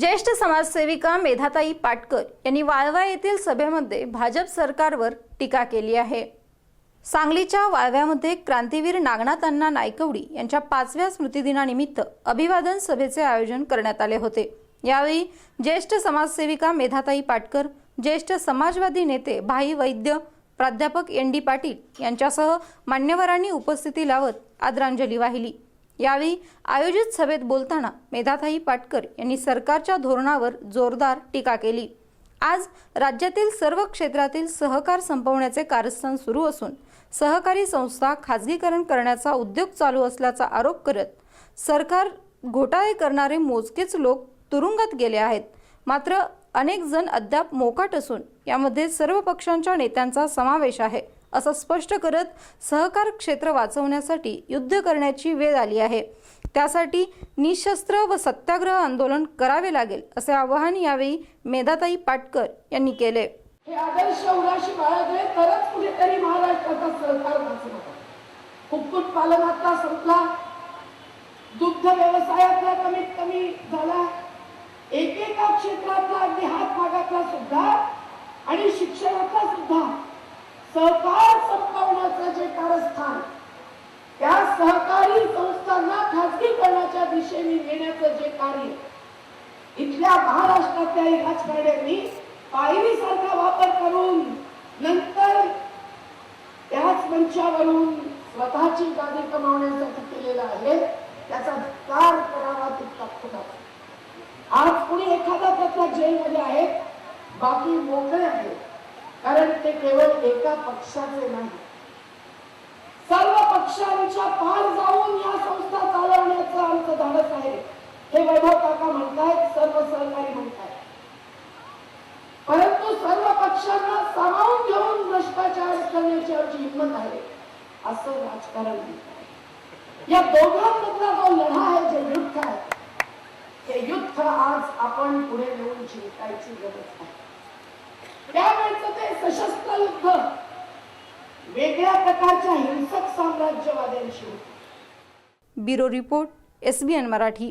ज्येष्ठ समाजसेविका मेधाताई पाटकर यांनी वाळवा येथील सभेमध्ये भाजप सरकारवर टीका केली आहे. सांगलीच्या वाळव्यामध्ये क्रांतीवीर नागनाथ अण्णा नायकवडी यांच्या पाचव्या स्मृतिदिनानिमित्त अभिवादन सभेचे आयोजन करण्यात आले होते. यावेळी ज्येष्ठ समाजसेविका मेधाताई पाटकर ज्येष्ठ समाजवादी नेते भाई वैद्य प्राध्यापक एन डी पाटील यांच्यासह मान्यवरांनी उपस्थिती लावत आदरांजली वाहिली. यावेळी आयोजित सभेत बोलताना मेधाताई पाटकर यांनी सरकारच्या धोरणावर जोरदार टीका केली. आज राज्यातील सर्व क्षेत्रातील सहकार संपवण्याचे कारस्थान सुरू असून सहकारी संस्था खाजगीकरण करण्याचा उद्योग चालू असल्याचा आरोप करत सरकार घोटाळे करणारे मोजकेच लोक तुरुंगात गेले आहेत. मात्र अनेक जण अद्याप मोकाट असून यामध्ये सर्व पक्षांच्या नेत्यांचा समावेश आहे. असं स्पष्ट करत सहकार क्षेत्र वाचवण्यासाठी युद्ध करण्याची वेळ आली आहे. त्यासाठी निशस्त्र व सत्याग्रह आंदोलन करावे लागेल असे आवाहन यावेळी मेधाताई पाटकर यांनी केले. हे आदर्श उराशी बाळगले तरच कुठेतरी महाराष्ट्राचा सहकार वाचला कुक्कुट पालनाचा संपला. दुग्ध व्यवसायातला कमीत कमी झाला. एकेका क्षेत्रातला अगदी हात भागातला सुद्धा आणि शिक्षणातला सुद्धा सहकार संपवण्याचं जे कारस्थान त्या सहकारी संस्थांना खाजगीकरणाच्या दिशेने नेण्याचं जे कार्य इथल्या महाराष्ट्रातल्या राजकारण्यांनी पायरीसारखा वापर करून नंतर त्याच मंचावरून स्वतःची गादी कमावण्यासाठी केलेला आहे त्याचा कार करावा तितका खोटा आज कुणी एखादा त्यातला जेलमध्ये आहे बाकी मोकळे आहेत. कारण ते केवळ एका पक्षाचे नाही. सर्व पक्षांच्या पार जाऊन या संस्था चालवण्याचं आमचं धाडस आहे. हे वैभव काका म्हणतायत सर्व सहकारी म्हणतायत. परंतु सर्व पक्षांना सामावून घेऊन भ्रष्टाचार करण्याची आमची हिंमत आहे असं राजकारण या दोघांमधला जो लढा आहे जे युद्ध आहे ते युद्ध आज आपण पुढे नेऊन जिंकायची गरज आहे त्यावेळेचं ते सशस्त्र युद्ध वेगळ्या प्रकारच्या हिंसक साम्राज्यवाद्यांशी. होतं bureau report S B N Marathi.